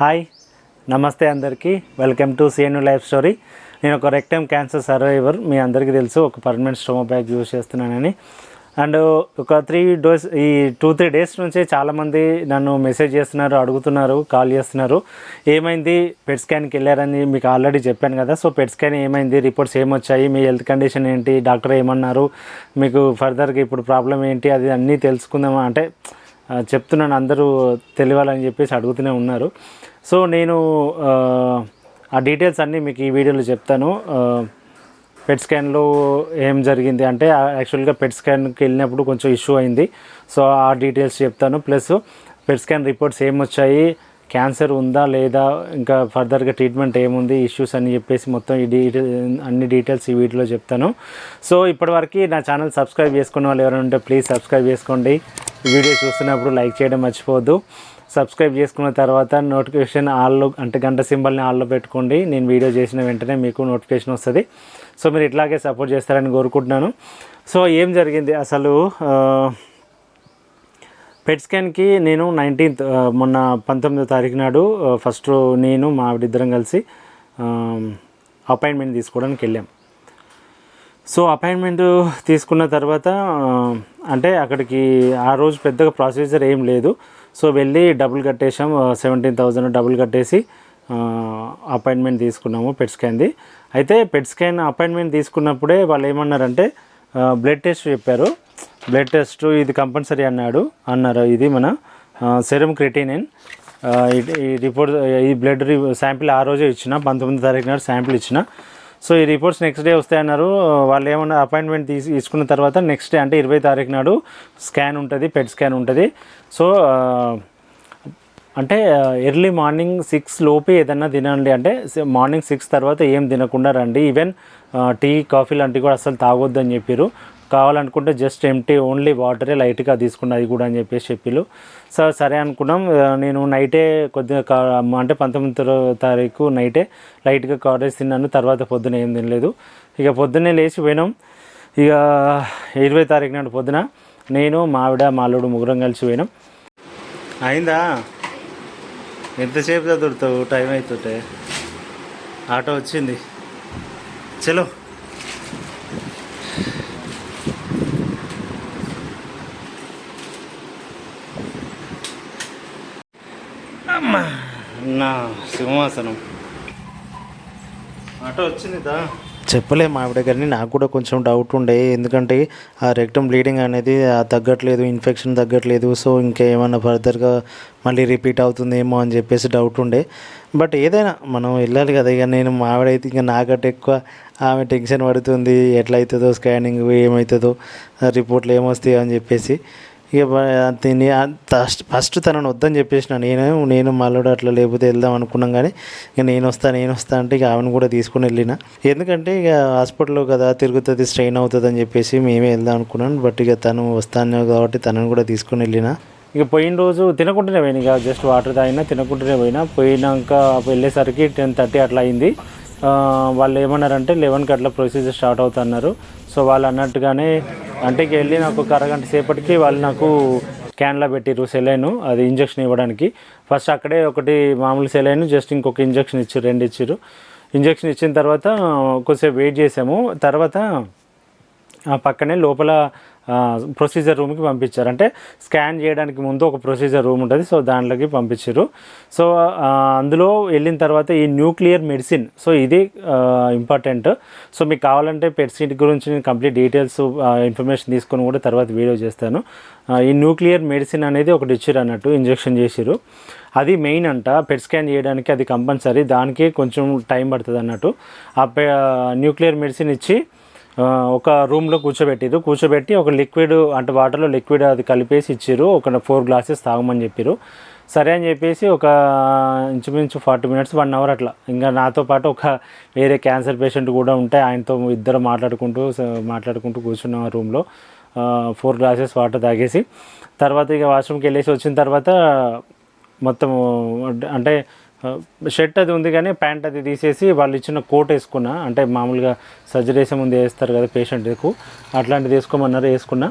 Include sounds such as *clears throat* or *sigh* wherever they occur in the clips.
Hi నమస్తే అందరికీ. Welcome to C N U life story. నేను ఒక రెక్టమ్ క్యాన్సర్ సర్వైవర్. మీ అందరికీ తెలుసు ఒక పర్మనెంట్ స్టోమో బ్యాగ్ యూజ్ చేస్తున్నానని. అండ్ ఒక త్రీ డోస్ ఈ టూ త్రీ డేస్ నుంచి చాలామంది నన్ను మెసేజ్ చేస్తున్నారు అడుగుతున్నారు కాల్ చేస్తున్నారు. ఏమైంది? పెట్ స్కాన్కి వెళ్ళారని మీకు ఆల్రెడీ చెప్పాను కదా. సో పెట్ స్కాన్ ఏమైంది? రిపోర్ట్స్ ఏమొచ్చాయి? మీ హెల్త్ కండిషన్ ఏంటి? డాక్టర్ ఏమన్నారు? మీకు ఫర్దర్గా ఇప్పుడు ప్రాబ్లం ఏంటి? అది అన్నీ తెలుసుకుందామా? అంటే చెప్తున్నాను అందరూ తెలియాలని చెప్పేసి అడుగుతూనే ఉన్నారు. సో నేను ఆ, డీటెయిల్స్ అన్నీ మీకు ఈ వీడియోలో చెప్తాను. పెట్ స్కాన్లో ఏం జరిగింది అంటే యాక్చువల్గా పెట్ స్కాన్కి వెళ్ళినప్పుడు కొంచెం ఇష్యూ అయింది. సో ఆ డీటెయిల్స్ చెప్తాను. ప్లస్ పెట్ స్కాన్ రిపోర్ట్స్ ఏమొచ్చాయి క్యాన్సర్ ఉందా లేదా ఇంకా ఫర్దర్గా ట్రీట్మెంట్ ఏముంది ఇష్యూస్ అని చెప్పేసి మొత్తం ఈ డీటెయిల్ అన్ని డీటెయిల్స్ ఈ వీడియోలో చెప్తాను. సో ఇప్పటివరకు నా ఛానల్ సబ్స్క్రైబ్ చేసుకున్న వాళ్ళు ఎవరైనా ఉంటే ప్లీజ్ సబ్స్క్రైబ్ చేసుకోండి. వీడియో చూస్తున్నప్పుడు లైక్ చేయడం మర్చిపోవద్దు. సబ్స్క్రైబ్ చేసుకున్న తర్వాత నోటిఫికేషన్ ఆల్లో అంటే గంట సింబల్ని ఆల్లో పెట్టుకోండి. నేను వీడియో చేసిన వెంటనే మీకు నోటిఫికేషన్ వస్తుంది. సో మీరు ఇట్లాగే సపోర్ట్ చేస్తారని కోరుకుంటున్నాను. సో ఏం జరిగింది? అసలు పెట్ స్కాన్కి నేను నైన్టీన్త్ మొన్న పంతొమ్మిదో తారీఖు నాడు ఫస్ట్ నేను మా ఆవిడిద్దరం కలిసి అపాయింట్మెంట్ తీసుకోవడానికి వెళ్ళాం. సో అపాయింట్మెంట్ తీసుకున్న తర్వాత అంటే అక్కడికి ఆ రోజు పెద్దగా ప్రొసీజర్ ఏం లేదు. సో వెళ్ళి డబ్బులు కట్టేసాం సెవెంటీన్ థౌజండ్ డబ్బులు కట్టేసి అపాయింట్మెంట్ తీసుకున్నాము పెట్ స్కాన్ది అయితే పెట్ స్కాన్ అపాయింట్మెంట్ తీసుకున్నప్పుడే వాళ్ళు ఏమన్నారంటే బ్లడ్ టెస్ట్ చెప్పారు. బ్లడ్ టెస్ట్ ఇది కంపల్సరీ అన్నాడు అన్నారు ఇది మన సెరమ్ క్రిటినిన్ ఈ రిపోర్ట్ ఈ బ్లడ్ శాంపిల్ ఆ రోజే ఇచ్చిన పంతొమ్మిది తారీఖు నాడు శాంపిల్ ఇచ్చిన. సో ఈ రిపోర్ట్స్ నెక్స్ట్ డే వస్తాయన్నారు వాళ్ళు ఏమన్నా అపాయింట్మెంట్ తీసి తీసుకున్న తర్వాత నెక్స్ట్ డే అంటే ఇరవై తారీఖు నాడు స్కాన్ ఉంటుంది పెట్ స్కాన్ ఉంటుంది. సో అంటే ఎర్లీ మార్నింగ్ సిక్స్ లోపే ఏదన్నా తినండి. అంటే మార్నింగ్ సిక్స్ తర్వాత ఏం తినకుండా రండి. ఈవెన్ టీ కాఫీ లాంటివి కూడా అసలు తాగొద్దని చెప్పారు కావాలనుకుంటే జస్ట్ ఎంటీ ఓన్లీ వాటరే లైట్గా తీసుకున్న అది కూడా అని చెప్పేసి చెప్పిళ్ళు. సో సరే అనుకున్నాం. నేను నైటే కొద్దిగా అంటే పంతొమ్మిది తారీఖు నైటే లైట్గా కాటేజ్ తిన్నాను. తర్వాత పొద్దున ఏం తినలేదు. ఇక పొద్దున్నే లేచి పోయినాం. ఇక ఇరవై తారీఖు నాడు పొద్దున నేను మావిడ అల్లుడు ముగ్గురం కలిసి పోయినాం. అయిందా? ఎంతసేపు చదువుతావు టైం అవుతుంటే ఆటో వచ్చింది. చలో అమ్మా నా సింహాసనం. ఆటో వచ్చింది దా. చెప్పలేము ఆవిడ కానీ నాకు కూడా కొంచెం డౌట్ ఉండే. ఎందుకంటే ఆ రెక్టమ్ బ్లీడింగ్ అనేది తగ్గట్లేదు ఇన్ఫెక్షన్ తగ్గట్లేదు. సో ఇంకా ఏమన్నా ఫర్దర్గా మళ్ళీ రిపీట్ అవుతుందేమో అని చెప్పేసి డౌట్ ఉండే. బట్ ఏదైనా మనం వెళ్ళాలి కదా ఇక నేను మా ఆవిడైతే ఇంకా నాకంటే ఎక్కువ ఆమె టెన్షన్ పడుతుంది. ఎట్లా అవుతుందో స్కానింగ్ ఏమవుతుందో రిపోర్ట్లు ఏమొస్తాయో అని చెప్పేసి. ఇక బ- తిని ఫస్ట్ ఫస్ట్ తనను వద్దని చెప్పేసిన నేను నేను మళ్ళీ అట్లా లేకపోతే వెళ్దాం అనుకున్నాం కానీ ఇక నేను వస్తా నేను వస్తా అంటే ఇక ఆమెను కూడా తీసుకుని వెళ్ళిన. ఎందుకంటే ఇక హాస్పిటల్లో కదా తిరుగుతుంది స్ట్రెయిన్ అవుతుంది అని చెప్పేసి మేమే వెళ్దాం అనుకున్నాను బట్ ఇక తను వస్తాను కాబట్టి తనను కూడా తీసుకుని వెళ్ళిన. ఇక పోయిన రోజు తినకుండానే పోయినా ఇక జస్ట్ వాటర్ తాగినా తినకుండానే పోయినా. పోయినాక వెళ్ళేసరికి టెన్ థర్టీ అట్లా అయింది. వాళ్ళు ఏమన్నారంటే లెవెన్కి అట్లా ప్రొసీజర్ స్టార్ట్ అవుతున్నారు. సో వాళ్ళు అన్నట్టుగానే అంటే వెళ్ళి నాకు ఒక అరగంట సేపటికి వాళ్ళు నాకు క్యాన్లో పెట్టిరు సెలైన్ అది ఇంజక్షన్ ఇవ్వడానికి. ఫస్ట్ అక్కడే ఒకటి మామూలు సెలైన్ జస్ట్ ఇంకొక ఇంజక్షన్ ఇచ్చారు రెండు ఇచ్చారు ఇంజక్షన్ ఇచ్చిన తర్వాత కొద్దిసేపు వెయిట్ చేసాము. తర్వాత ఆ పక్కనే లోపల ప్రొసీజర్ రూమ్కి పంపించారు. అంటే స్కాన్ చేయడానికి ముందు ఒక ప్రొసీజర్ రూమ్ ఉంటుంది. సో దాంట్లోకి పంపించారు. సో అందులో వెళ్ళిన తర్వాత ఈ న్యూక్లియర్ మెడిసిన్ సో ఇది ఇంపార్టెంట్ సో మీకు కావాలంటే పెట్సిట్ గురించి నేను కంప్లీట్ డీటెయిల్స్ ఇన్ఫర్మేషన్ తీసుకొని కూడా తర్వాత వీడియో చేస్తాను. ఈ న్యూక్లియర్ మెడిసిన్ అనేది ఒకటి ఇచ్చారు అన్నట్టు ఇంజెక్షన్ చేసిరు అది మెయిన్ అంట. పెట్ స్కాన్ చేయడానికి అది కంపల్సరీ దానికి కొంచెం టైం పడుతుంది అన్నట్టు. ఆ పె- న్యూక్లియర్ మెడిసిన్ ఇచ్చి ఒక రూమ్లో కూర్చోబెట్టిరు. కూర్చోబెట్టి ఒక లిక్విడ్ అంటే వాటర్లో లిక్విడ్ అది కలిపేసి ఇచ్చారు. ఒక ఫోర్ గ్లాసెస్ తాగమని చెప్పారు. సరే అని చెప్పేసి ఒక ఇంచుమించు ఫార్టీ మినిట్స్ వన్ అవర్ అట్లా. ఇంకా నాతో పాటు ఒక వేరే క్యాన్సర్ పేషెంట్ కూడా ఉంటే ఆయనతో ఇద్దరు మాట్లాడుకుంటూ మాట్లాడుకుంటూ కూర్చున్నాం ఆ రూమ్లో ఫోర్ గ్లాసెస్ వాటర్ తాగేసి. తర్వాత ఇక వాష్రూమ్కి వెళ్ళేసి వచ్చిన తర్వాత మొత్తం అంటే షర్ట్ అది ఉంది కానీ ప్యాంట్ అది తీసేసి వాళ్ళు ఇచ్చిన కోట్ వేసుకున్నా అంటే మామూలుగా సర్జరీ వేసే ముందు వేస్తారు కదా పేషెంట్కు అట్లాంటిది వేసుకోమన్నారు వేసుకున్నా.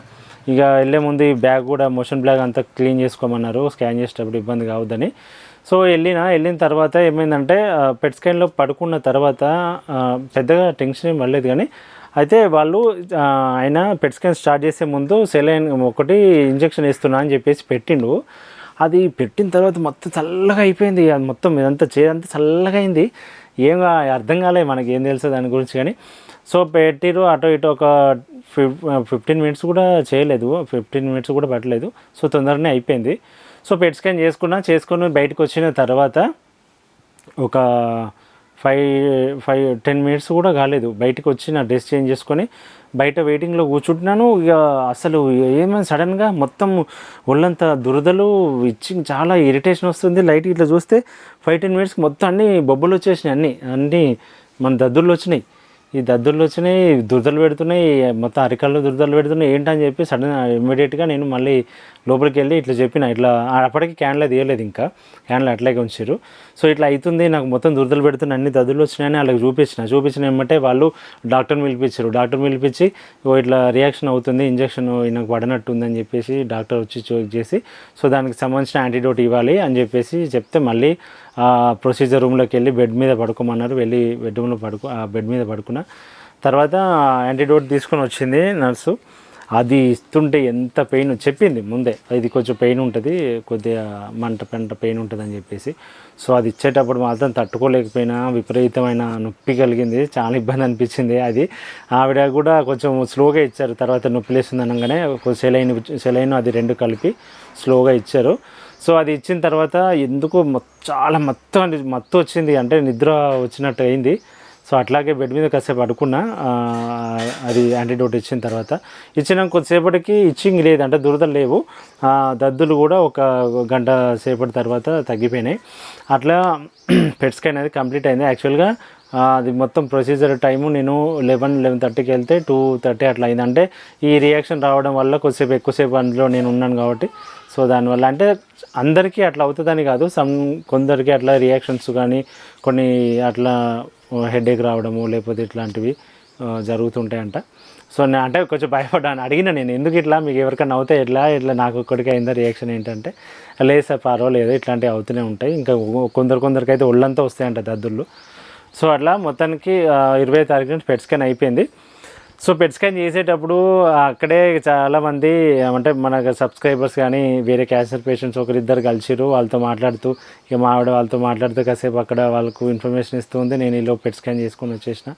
ఇక వెళ్ళే ముందు ఈ బ్యాగ్ కూడా మోషన్ బ్యాగ్ అంతా క్లీన్ చేసుకోమన్నారు స్కాన్ చేసేటప్పుడు ఇబ్బంది కావద్దని. సో వెళ్ళిన వెళ్ళిన తర్వాత ఏమైందంటే పెట్ స్కాన్లో పడుకున్న తర్వాత పెద్దగా టెన్షన్ ఏం పడలేదు కానీ అయితే వాళ్ళు ఆయన పెట్ స్కాన్ స్టార్ట్ చేసే ముందు సెలైన్ ఒకటి ఇంజెక్షన్ ఇస్తున్నా అని చెప్పేసి పెట్టిండు. అది పెట్టిన తర్వాత మొత్తం చల్లగా అయిపోయింది. అది మొత్తం ఇదంతా చేదంతా చల్లగా అయింది. ఏం అర్థం కాలేదు మనకి ఏం తెలుసు దాని గురించి కానీ. సో పెట్టిరు అటు ఇటు ఒక ఫిఫ్ ఫిఫ్టీన్ మినిట్స్ కూడా చేయలేదు. ఫిఫ్టీన్ మినిట్స్ కూడా పట్టలేదు. సో తొందరనే అయిపోయింది. సో పెట్ స్కాన్ చేసుకున్నా చేసుకుని బయటకు వచ్చిన తర్వాత ఒక ఫైవ్ ఫైవ్ టెన్ మినిట్స్ కూడా కాలేదు. బయటకు వచ్చి నా డ్రెస్ చేంజ్ చేసుకొని బయట వెయిటింగ్లో కూర్చుంటున్నాను. ఇక అసలు ఏమైనా సడన్గా మొత్తం ఒళ్ళంతా దురదలు ఇచ్చి చాలా ఇరిటేషన్ వస్తుంది. లైట్ ఇట్లా చూస్తే ఫైవ్ టెన్ మినిట్స్కి మొత్తం అన్ని బొబ్బలు వచ్చేసినాయి అన్నీ. అన్నీ మన దద్దుర్లు వచ్చినాయి. ఈ దద్దుర్లు వచ్చినాయి దురదలు పెడుతున్నాయి మొత్తం అరికల్లో దురదలు పెడుతున్నాయి ఏంటని చెప్పి సడన్ ఇమ్మీడియట్గా నేను మళ్ళీ లోపలికి వెళ్ళి ఇట్లా చెప్పిన ఇట్లా అప్పటికి క్యాన్లో తీయలేదు ఇంకా. క్యాన్లో అట్లాగే ఉంచారు. సో ఇట్లా అవుతుంది నాకు మొత్తం దురదలు పెడుతున్న అన్ని దద్దులు వచ్చినాయని వాళ్ళకి చూపించిన. చూపించిన ఏమంటే వాళ్ళు డాక్టర్ని పిలిపించారు. డాక్టర్ పిలిపించి ఓ ఇట్లా రియాక్షన్ అవుతుంది ఇంజక్షన్ నాకు పడినట్టు ఉందని చెప్పేసి డాక్టర్ వచ్చి చెక్ చేసి సో దానికి సంబంధించిన యాంటీడోట్ ఇవ్వాలి అని చెప్పేసి చెప్తే మళ్ళీ ప్రొసీజర్ రూమ్లోకి వెళ్ళి బెడ్ మీద పడుకోమన్నారు. వెళ్ళి బెడ్రూమ్లో పడుకో ఆ బెడ్ మీద పడుకున్నా. తర్వాత యాంటీడోట్ తీసుకొని వచ్చింది నర్సు అది ఇస్తుంటే ఎంత పెయిన్ చెప్పింది ముందే. ఇది కొంచెం పెయిన్ ఉంటుంది కొద్దిగా మంట పెంట పెయిన్ ఉంటుంది అని చెప్పేసి. సో అది ఇచ్చేటప్పుడు మాత్రం తట్టుకోలేకపోయినా విపరీతమైన నొప్పి కలిగింది. చాలా ఇబ్బంది అనిపించింది అది. ఆవిడ కూడా కొంచెం స్లోగా ఇచ్చారు. తర్వాత నొప్పి లేస్తుంది అనగానే సెలైన్ సెలైన్ అది రెండు కలిపి స్లోగా ఇచ్చారు. సో అది ఇచ్చిన తర్వాత ఎందుకో చాలా మొత్తం అంటే మత్తు వచ్చింది. అంటే నిద్ర వచ్చినట్టు అయింది. సో అట్లాగే బెడ్ మీద కాసేపు అడుకున్నా అది యాంటీడోట్ ఇచ్చిన తర్వాత. ఇచ్చిన కొద్దిసేపటికి ఇచ్చింగ్ లేదు అంటే దురదలు లేవు. దద్దులు కూడా ఒక గంట సేపటి తర్వాత తగ్గిపోయినాయి. అట్లా *clears throat* పెట్స్కైన్ అనేది కంప్లీట్ అయింది. యాక్చువల్గా అది మొత్తం ప్రొసీజర్ టైము నేను లెవెన్ లెవెన్ థర్టీకి వెళ్తే టూ థర్టీ అట్లా అయింది. అంటే ఈ రియాక్షన్ రావడం వల్ల కొద్దిసేపు ఎక్కువసేపు అందులో నేను ఉన్నాను కాబట్టి. సో దానివల్ల అంటే అందరికీ అట్లా అవుతుందని కాదు. సమ్ కొందరికి అట్లా రియాక్షన్స్ కానీ కొన్ని అట్లా హెడేక్ రావడము లేకపోతే ఇట్లాంటివి జరుగుతుంటాయంట. సో నేను అంటే కొంచెం భయపడ్డాను. అడిగిన నేను ఎందుకు ఇట్లా? మీకు ఎవరికైనా అవుతే ఎట్లా? ఇట్లా నాకు ఒక్కడికి అయిందా రియాక్షన్ ఏంటంటే? లేదు సార్ పర్వాలేదు. ఇట్లాంటివి అవుతూనే ఉంటాయి. ఇంకా కొందరు కొందరికి అయితే ఒళ్ళంతా వస్తాయంట దద్దుళ్ళు. సో అట్లా మొత్తానికి ఇరవై తారీఖు నుంచి పెట్ స్కాన్ అయిపోయింది. సో పెట్ స్కాన్ చేసేటప్పుడు అక్కడే చాలామంది అంటే మన సబ్స్క్రైబర్స్ కానీ వేరే క్యాన్సర్ పేషెంట్స్ ఒకరిద్దరు కలిసిరు వాళ్ళతో మాట్లాడుతూ ఇక మా ఆవిడ వాళ్ళతో మాట్లాడుతూ కాసేపు అక్కడ వాళ్ళకు ఇన్ఫర్మేషన్ ఇస్తూ ఉంది నేను ఈలో పెట్ స్కాన్ చేసుకుని వచ్చేసిన.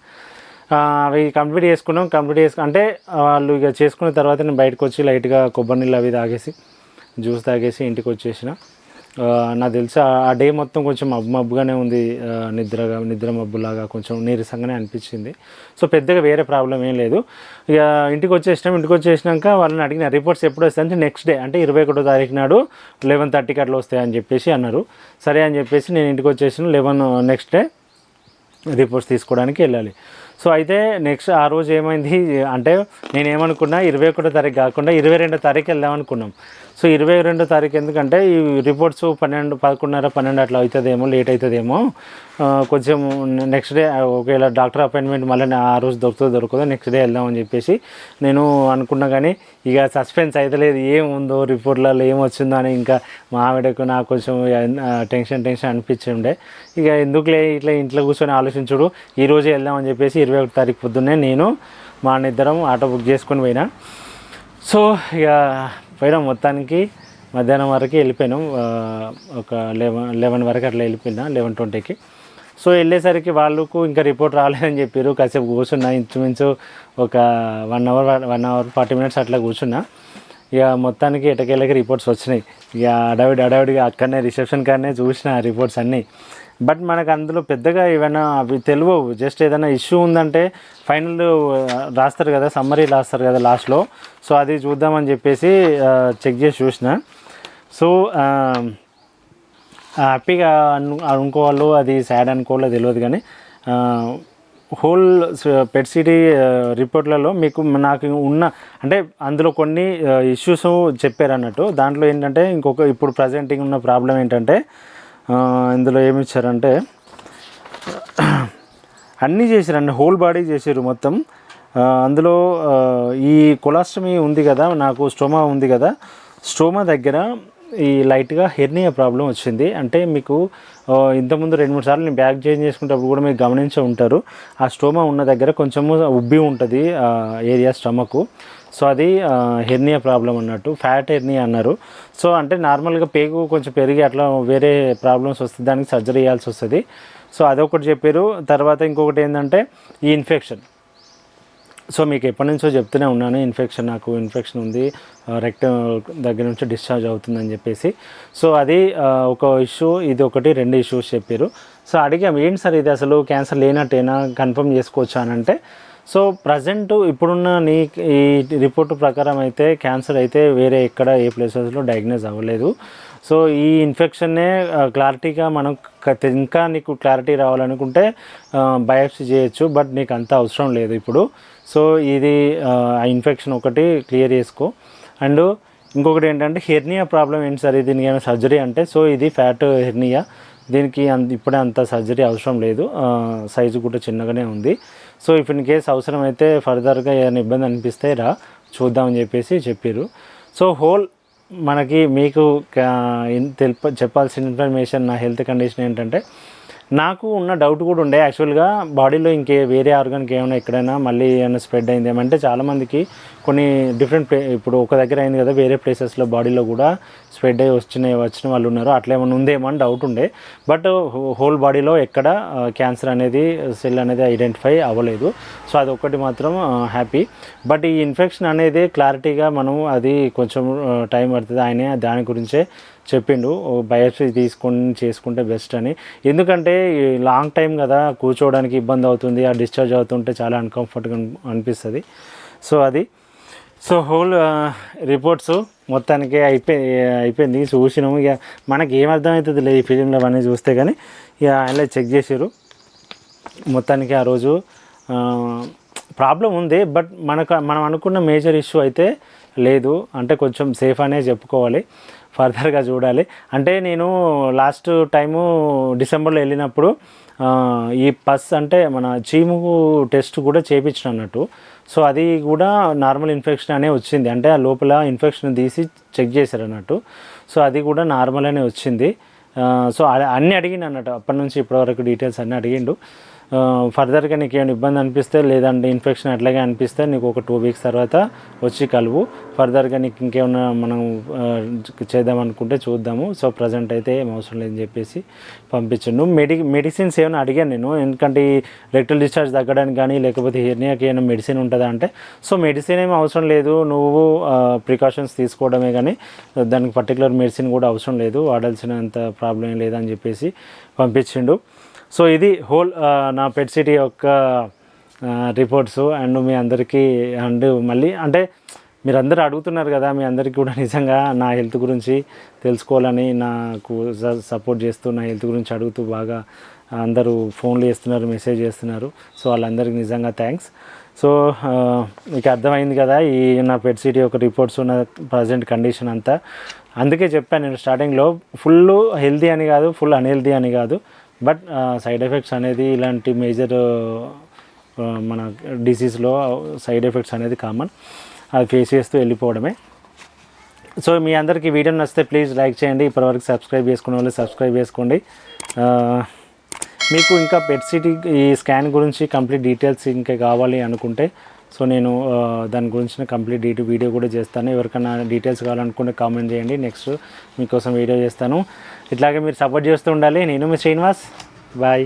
అవి కంప్లీట్ చేసుకున్నాం కంప్లీట్ చేసుకు అంటే వాళ్ళు ఇక చేసుకున్న తర్వాత నేను బయటకు వచ్చి లైట్గా కొబ్బరి నీళ్ళు అవి తాగేసి జ్యూస్ తాగేసి ఇంటికి వచ్చేసిన. నాకు తెలిసి ఆ- డే మొత్తం కొంచెం మబ్బు మబ్బుగానే ఉంది నిద్రగా నిద్ర మబ్బులాగా కొంచెం నీరసంగానే అనిపించింది. సో పెద్దగా వేరే ప్రాబ్లం ఏం లేదు. ఇక ఇంటికి వచ్చేసినాం ఇంటికి వచ్చేసినాక వాళ్ళని అడిగిన రిపోర్ట్స్ ఎప్పుడు వస్తాయి? అంటే నెక్స్ట్ డే అంటే ఇరవై ఒకటో తారీఖు నాడు లెవెన్ థర్టీకి అట్లా వస్తాయి అని చెప్పేసి అన్నారు. సరే అని చెప్పేసి నేను ఇంటికి వచ్చేసిన లెవెన్ నెక్స్ట్ డే రిపోర్ట్స్ తీసుకోవడానికి వెళ్ళాలి. సో అయితే నెక్స్ట్ ఆ రోజు ఏమైంది? అంటే నేను ఏమనుకున్నా ఇరవై ఒకటో తారీఖు కాకుండా ఇరవై రెండో తారీఖు వెళ్దాం అనుకున్నాం. సో ఇరవై రెండో తారీఖు ఎందుకంటే ఈ రిపోర్ట్స్ పన్నెండు పదకొండున్నర పన్నెండు అట్లా అవుతుందేమో లేట్ అవుతుందేమో. కొంచెం నెక్స్ట్ డే ఒకవేళ డాక్టర్ అపాయింట్మెంట్ మళ్ళీ ఆ రోజు దొరుకుతుందో దొరకదో నెక్స్ట్ డే వెళ్దామని చెప్పేసి నేను అనుకున్నా కానీ ఇక సస్పెన్స్ అయితే లేదు ఏముందో రిపోర్ట్లలో ఏం వచ్చిందో అని ఇంకా మా ఆవిడకు నాకు కొంచెం టెన్షన్ టెన్షన్ అనిపించిండే. ఇక ఎందుకులే ఇట్లా ఇంట్లో కూర్చొని ఆలోచించుడు. ఈరోజే వెళ్దామని చెప్పేసి ఇరవై ఒకటి తారీఖు పొద్దున్నే నేను మా ఇద్దరం ఆటో బుక్ చేసుకొని పోయినా. సో ఇక పోయినాం మొత్తానికి. మధ్యాహ్నం వరకు వెళ్ళిపోయినాం. ఒక లెవెన్ లెవెన్ వరకు అట్లా వెళ్ళిపోయినా లెవెన్ ట్వంటీకి. సో వెళ్ళేసరికి వాళ్ళకు ఇంకా రిపోర్ట్ రాలేదని చెప్పారు. కాసేపు కూర్చున్నా ఇంచుమించు ఒక one hour one hour forty minutes అట్లా కూర్చున్నా. ఇక మొత్తానికి ఎటకెళ్ళకి రిపోర్ట్స్ వచ్చినాయి. ఇక అడవిడి అడవిడిగా అక్కడనే రిసెప్షన్ కాడనే చూసిన రిపోర్ట్స్ అన్నీ. బట్ మనకు అందులో పెద్దగా ఏమైనా అవి తెలియవు. జస్ట్ ఏదైనా ఇష్యూ ఉందంటే ఫైనల్ రాస్తారు కదా సమ్మరీ రాస్తారు కదా లాస్ట్లో సో అది చూద్దామని చెప్పేసి చెక్ చేసి చూసిన. సో హ్యాపీగా అనుకోవాలో అది సాడ్ అనుకోవాలో తెలియదు కానీ హోల్ పెట్ సిటీ రిపోర్ట్లలో మీకు నాకు ఉన్న అంటే అందులో కొన్ని ఇష్యూస్ చెప్పారు అన్నట్టు దాంట్లో ఏంటంటే ఇంకొక ఇప్పుడు ప్రజెంటింగ్ ఉన్న ప్రాబ్లం ఏంటంటే ఇందులో ఏమి ఇచ్చారంటే అన్నీ చేశారండి హోల్ బాడీ చేసారు మొత్తం. అందులో ఈ కొలాస్టమీ ఉంది కదా నాకు స్టోమా ఉంది కదా స్టోమా దగ్గర ఈ లైట్గా హెర్నియా ప్రాబ్లం వచ్చింది. అంటే మీకు ఇంతకుముందు రెండు మూడు సార్లు నేను బ్యాక్ చేంజ్ చేసుకునేటప్పుడు కూడా మీరు గమనించే ఉంటారు. ఆ స్టోమా ఉన్న దగ్గర కొంచెము ఉబ్బి ఉంటుంది ఏరియా స్టమక్. సో అది హెర్నియా ప్రాబ్లం అన్నట్టు ఫ్యాట్ హెర్నియా అన్నారు. సో అంటే నార్మల్గా పేగు కొంచెం పెరిగి అట్లా వేరే ప్రాబ్లమ్స్ వస్తుంది దానికి సర్జరీ చేయాల్సి వస్తుంది. సో అదొకటి చెప్పారు. తర్వాత ఇంకొకటి ఏంటంటే ఈ ఇన్ఫెక్షన్. సో మీకు ఎప్పటి నుంచో చెప్తూనే ఉన్నాను ఇన్ఫెక్షన్ నాకు ఇన్ఫెక్షన్ ఉంది రెక్ట్ దగ్గర నుంచి డిశ్చార్జ్ అవుతుందని చెప్పేసి. సో అది ఒక ఇష్యూ ఇది ఒకటి రెండు ఇష్యూస్ చెప్పారు. సో అడిగాం ఏంటి సార్ ఇది అసలు క్యాన్సర్ లేనట్టేనా? కన్ఫర్మ్ చేసుకోవచ్చా? అని అంటే సో ప్రజెంట్ ఇప్పుడున్న నీ ఈ రిపోర్ట్ ప్రకారం అయితే క్యాన్సర్ అయితే వేరే ఎక్కడ ఏ ప్లేసెస్లో డయాగ్నోజ్ అవ్వలేదు. సో ఈ ఇన్ఫెక్షన్నే క్లారిటీగా మనం ఇంకా నీకు క్లారిటీ రావాలనుకుంటే బయాప్సీ చేయొచ్చు బట్ నీకు అంత అవసరం లేదు ఇప్పుడు. సో ఇది ఆ ఇన్ఫెక్షన్ ఒకటి క్లియర్ చేసుకో. అండ్ ఇంకొకటి ఏంటంటే హెర్నియా ప్రాబ్లం ఏంటి సార్? దీనికి ఏమైనా సర్జరీ అంటే సో ఇది ఫ్యాట్ హెర్నియా. దీనికి అంత ఇప్పుడే అంత సర్జరీ అవసరం లేదు. సైజు కూడా చిన్నగానే ఉంది. సో ఇఫ్ ఇన్ కేస్ అవసరమైతే ఫర్దర్గా ఏదైనా ఇబ్బంది అనిపిస్తే రా చూద్దామని చెప్పేసి చెప్పారు సో హోల్ మనకి మీకు తెలుప చెప్పాల్సిన ఇన్ఫర్మేషన్ నా హెల్త్ కండిషన్ ఏంటంటే నాకు ఉన్న డౌట్ కూడా ఉండే. యాక్చువల్గా బాడీలో ఇంకే వేరే ఆర్గాన్కి ఏమైనా ఎక్కడైనా మళ్ళీ ఏమైనా స్ప్రెడ్ అయింది ఏమంటే చాలామందికి కొన్ని డిఫరెంట్ ప్లే ఇప్పుడు ఒక దగ్గర అయింది కదా వేరే ప్లేసెస్లో బాడీలో కూడా స్ప్రెడ్ అయ్యి వచ్చినాయి వచ్చిన వాళ్ళు ఉన్నారు. అట్లా ఏమైనా ఉందేమో అని డౌట్ ఉండే. బట్ హోల్ బాడీలో ఎక్కడ క్యాన్సర్ అనేది సెల్ అనేది ఐడెంటిఫై అవ్వలేదు. సో అది ఒక్కటి మాత్రం హ్యాపీ బట్ ఈ ఇన్ఫెక్షన్ అనేది క్లారిటీగా మనం అది కొంచెం టైం పడుతుంది. ఆయన దాని గురించే చెప్పిండు బయోప్సీ తీసుకొని చేసుకుంటే బెస్ట్ అని. ఎందుకంటే లాంగ్ టైం కదా కూర్చోవడానికి ఇబ్బంది అవుతుంది ఆ డిశ్చార్జ్ అవుతుంటే చాలా అన్కంఫర్ట్గా అనిపిస్తుంది. సో అది. సో హోల్ రిపోర్ట్స్ మొత్తానికి అయిపోయి అయిపోయింది. చూసినాము ఇక మనకి ఏమర్థమవుతుంది లేదు ఈ ఫిలింలో అవన్నీ చూస్తే కానీ ఇక ఆయన చెక్ చేసారు మొత్తానికి ఆ రోజు ప్రాబ్లం ఉంది బట్ మనకు మనం అనుకున్న మేజర్ ఇష్యూ అయితే లేదు. అంటే కొంచెం సేఫ్ అనే చెప్పుకోవాలి. ఫర్దర్గా చూడాలి. అంటే నేను లాస్ట్ టైము డిసెంబర్లో వెళ్ళినప్పుడు ఈ పస్ అంటే మన చీము టెస్ట్ కూడా చేయించిన అన్నట్టు. సో అది కూడా నార్మల్ ఇన్ఫెక్షన్ అనే వచ్చింది. అంటే ఆ లోపల ఇన్ఫెక్షన్ తీసి చెక్ చేశారు అన్నట్టు. సో అది కూడా నార్మల్ అనే వచ్చింది. సో అన్నీ అడిగిండు అన్నట్టు. అప్పటి నుంచి ఇప్పటివరకు డీటెయిల్స్ అన్నీ అడిగిండు. ఫర్దర్గా నీకు ఏమైనా ఇబ్బంది అనిపిస్తే లేదంటే ఇన్ఫెక్షన్ అట్లాగే అనిపిస్తే నీకు ఒక టూ వీక్స్ తర్వాత వచ్చి కలువు. ఫర్దర్గా నీకు ఇంకేమైనా మనం చేద్దాం అనుకుంటే చూద్దాము. సో ప్రజెంట్ అయితే ఏం అవసరం లేదని చెప్పేసి పంపించండు మెడి మెడిసిన్స్ ఏమైనా అడిగాను నేను. ఎందుకంటే ఈ రెక్టల్ డిశ్చార్జ్ తగ్గడానికి కానీ లేకపోతే హెర్నియాకి ఏమైనా మెడిసిన్ ఉంటుందా అంటే సో మెడిసిన్ ఏమి అవసరం లేదు. నువ్వు ప్రికాషన్స్ తీసుకోవడమే కానీ దానికి పర్టికులర్ మెడిసిన్ కూడా అవసరం లేదు. వాడాల్సినంత ప్రాబ్లం లేదని చెప్పేసి పంపించిండు. సో ఇది హోల్ నా పెట్ సిటీ యొక్క రిపోర్ట్స్ అండ్ మీ అందరికీ అండ్ మళ్ళీ అంటే మీరందరూ అడుగుతున్నారు కదా మీ అందరికీ కూడా నిజంగా నా హెల్త్ గురించి తెలుసుకోవాలని నాకు సపోర్ట్ చేస్తూ నా హెల్త్ గురించి అడుగుతూ బాగా అందరూ ఫోన్లు చేస్తున్నారు మెసేజ్ చేస్తున్నారు. సో వాళ్ళందరికీ నిజంగా థ్యాంక్స్. సో మీకు అర్థమైంది కదా ఈ నా పెట్ సిటీ యొక్క రిపోర్ట్స్ ఉన్న ప్రజెంట్ కండిషన్ అంతా. అందుకే చెప్పాను నేను స్టార్టింగ్లో ఫుల్ హెల్దీ అని కాదు ఫుల్ అన్హెల్దీ అని కాదు. బట్ సైడ్ ఎఫెక్ట్స్ అనేది ఇలాంటి మేజర్ మన డిసీజ్లో సైడ్ ఎఫెక్ట్స్ అనేది కామన్. అది ఫేస్ చేస్తూ వెళ్ళిపోవడమే. సో మీ అందరికీ వీడియో నచ్చితే ప్లీజ్ లైక్ చేయండి. ఇప్పటివరకు సబ్స్క్రైబ్ చేసుకున్న వాళ్ళు సబ్స్క్రైబ్ చేసుకోండి. మీకు ఇంకా పెట్ సిటీ ఈ స్కాన్ గురించి కంప్లీట్ డీటెయిల్స్ ఇంకా కావాలి అనుకుంటే సో నేను దాని గురించిన కంప్లీట్ డీటెయిల్ వీడియో కూడా చేస్తాను. ఎవరికైనా డీటెయిల్స్ కావాలనుకుంటే కామెంట్ చేయండి. నెక్స్ట్ మీకోసం వీడియో చేస్తాను. ఇట్లాగే మీరు సపోర్ట్ చేస్తూ ఉండాలి. నేను మీ శ్రీనివాస్. బాయ్